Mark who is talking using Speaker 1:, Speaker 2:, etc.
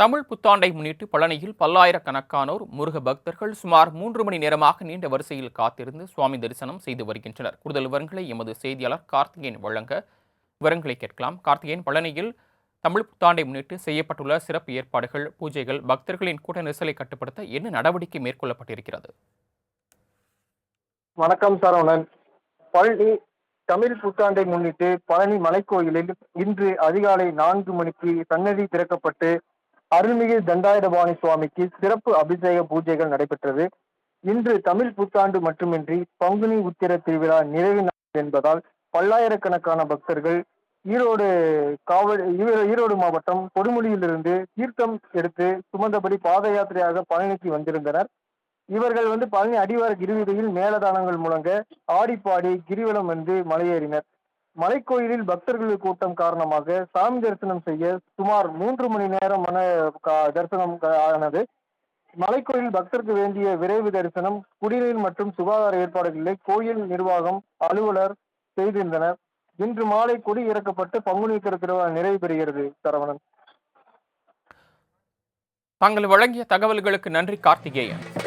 Speaker 1: தமிழ் புத்தாண்டை முன்னிட்டு பழனியில் பல்லாயிரக்கணக்கானோர் முருக பக்தர்கள் சுமார் மூன்று மணி நேரமாக நீண்ட வரிசையில் காத்திருந்து சுவாமி தரிசனம் செய்து வருகின்றனர். கூடுதல் விவரங்களை எமது செய்தியாளர் கார்த்திகேயன் வழங்க விவரங்களை கேட்கலாம். கார்த்திகேயன் பழனியில் தமிழ் புத்தாண்டை முன்னிட்டு செய்யப்பட்டுள்ள சிறப்பு ஏற்பாடுகள் பூஜைகள் பக்தர்களின் கூட்ட நெரிசலை கட்டுப்படுத்த என்ன நடவடிக்கை மேற்கொள்ளப்பட்டிருக்கிறது?
Speaker 2: வணக்கம் சரவணன். பழனி தமிழ் புத்தாண்டை முன்னிட்டு பழனி மலைக்கோயிலில் இன்று அதிகாலை நான்கு மணிக்கு சன்னதி திறக்கப்பட்டு அருள்மிகு தண்டாயுதபாணி சுவாமிக்கு சிறப்பு அபிஷேக பூஜைகள் நடைபெற்றது. இன்று தமிழ் புத்தாண்டு மட்டுமின்றி பங்குனி உத்திர திருவிழா நிறைவு நாள் என்பதால் பல்லாயிரக்கணக்கான பக்தர்கள் ஈரோடு காவல் ஈரோடு மாவட்டம் கொடுமுடியிலிருந்து தீர்த்தம் எடுத்து சுமந்தபடி பாத யாத்திரையாக பழனிக்கு வந்திருந்தனர். இவர்கள் வந்து பழனி அடிவார கிரிவீதியில் மேலதானங்கள் முழங்க ஆடிப்பாடி கிரிவலம் வந்து மலையேறினர். மலைக்கோயிலில் பக்தர்கள் கூட்டம் காரணமாக சாமி தரிசனம் செய்ய சுமார் மூன்று மணி நேரம் மன கா- தரிசனம் ஆனது. மலைக்கோயில் பக்தருக்கு வேண்டிய விரைவு தரிசனம் குடிநீர் மற்றும் சுகாதார ஏற்பாடுகளை கோயில் நிர்வாகம் அலுவலர் செய்திருந்தனர். இன்று மாலை கொடி இறக்கப்பட்டு பங்குனி திருவிழா நிறைவு பெறுகிறது சரவணன்.
Speaker 1: தாங்கள் வழங்கிய தகவல்களுக்கு நன்றி கார்த்திகேயன்.